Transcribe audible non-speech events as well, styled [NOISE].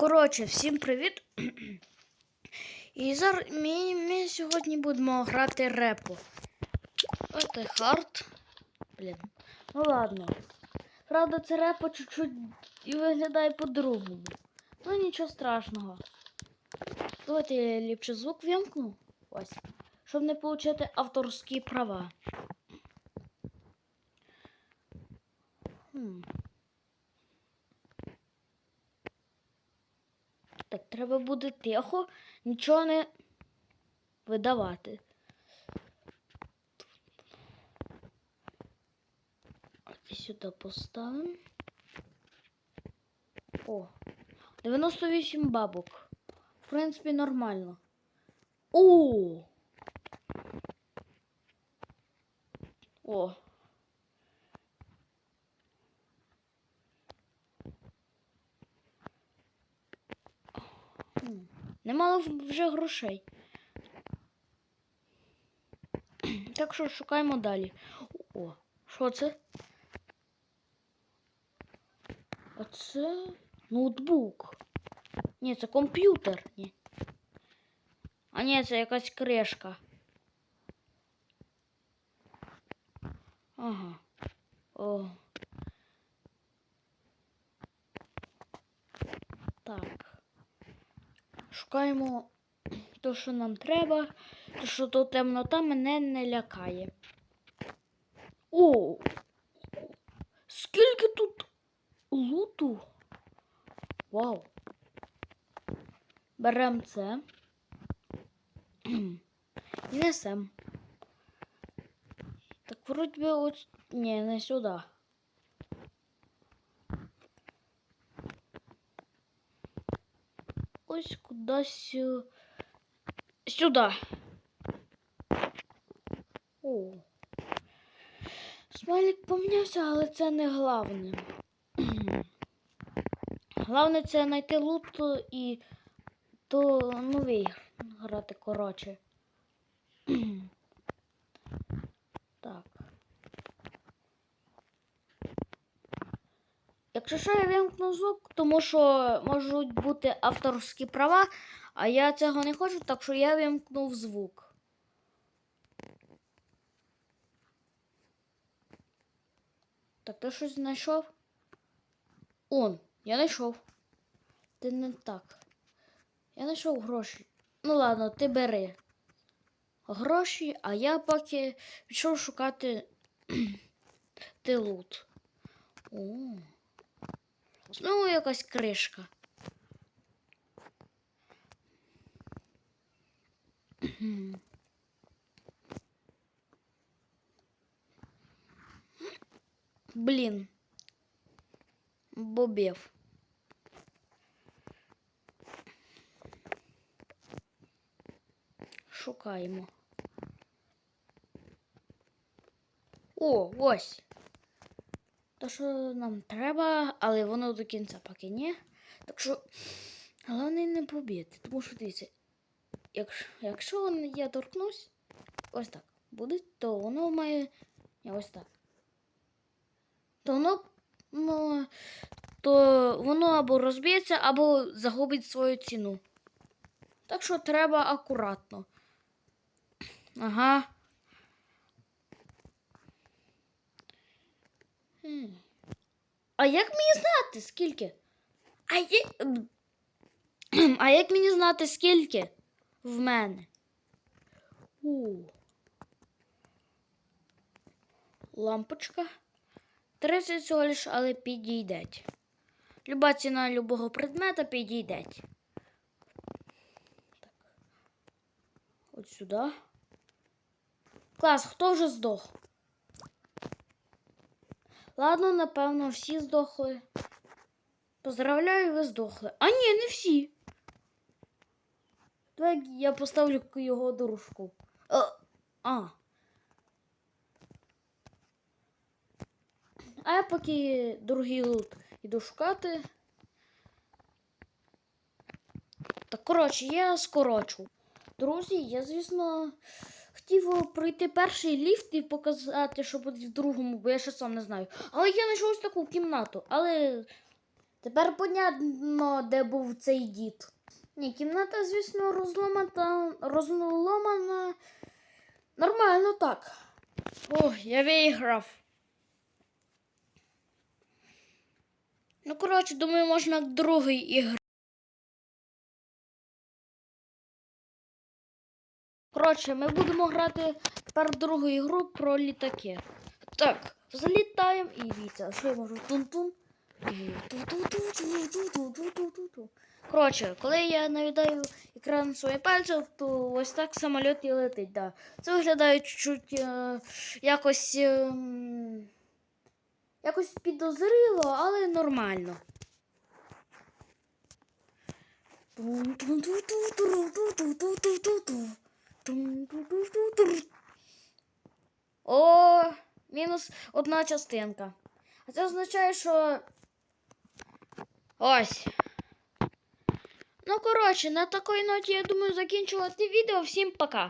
Коротше, всім привіт. [CLEARS THROAT] І зараз ми, ми сьогодні будемо грати репо. Це хард. Блін. Ну ладно. Правда, це репо чуть-чуть і виглядає по-другому. Ну нічого страшного. Давайте я ліпше звук вімкну. Ось. Щоб не отримати авторські права. Хм. Так, треба буде тихо, нічого не видавати. І сюди поставимо. О, 98 бабок. В принципі, нормально. О! О. Немало вже грошей. [CLEARS THROAT] Так що шукаємо далі. О, що це? А це ноутбук. Ні, це комп'ютер. Ні. А ні, це якась кришка. Ага. О. Так. Шукаємо те, що нам треба, то що то темнота мене не лякає. О! Скільки тут луту? Вау. Берем це. І несем. Так вроді би ось. Ні, не сюди. Ось кудись е, сюди. О. Смайлик помінявся, але це не головне. [CLEARS THROAT] Головне це знайти лут і то новий грати коротше. [CLEARS THROAT] Так. Якщо що я вимкну звук, тому що можуть бути авторські права, а я цього не хочу, так що я вимкнув звук. Так, ти щось знайшов? Он, я знайшов. Ти не так. Я знайшов гроші. Ну ладно, ти бери гроші, а я поки пішов шукати [CLEARS THROAT] ти лут. О. Знову якась кришка. Блін. Бобів. Шукаємо. О, ось. То, що нам треба, але воно до кінця поки ні. Так що головне не побити. Тому що дивіться, якщо, якщо я торкнусь, ось так буде, то воно має. Ні, ось так. То воно. Ну, то воно або розб'ється, або загубить свою ціну. Так що треба акуратно. Ага. А як мені знати, скільки? А, є... [CLEARS THROAT] а як мені знати, скільки в мене? У. Лампочка. 30 всього лиш, але підійдеть. Люба ціна любого предмета підійдеть. Так. От сюди. Клас, хто вже здох? Ладно, напевно, всі здохли. Поздравляю, ви здохли. А ні, не всі. Давай я поставлю його дорожку. А. а. А я поки другий лут іду шукати. Так, коротше, я скорочу. Друзі, я, звісно, хотів пройти перший ліфт і показати, що буде в другому, бо я ще сам не знаю. Але я знайшов ось таку кімнату. Але Тепер понятно, де був цей дід. Ні, кімната, звісно, розломана, розломана. Нормально так. О, я виграв. Ну, коротше, думаю, можна другий ігр. Коротше, ми будемо грати тепер другу ігру про літаки. Так, залітаємо і дивіться, що я можу тун-тун. Коротше, коли я навідаю екран своїх пальців, то ось так самоліт і летить. Да. Це виглядає чуть-чуть е, якось. Е, якось підозріло, але нормально. Тун-тун-ту-ту-ту-ту-ту-ту-ту-ту. Тун-ту-ту-ту-ту. О, мінус одна частинка. А це означає, що. Ось. Ну, коротше, на такій ноті, я думаю, закінчувати відео. Всім пока.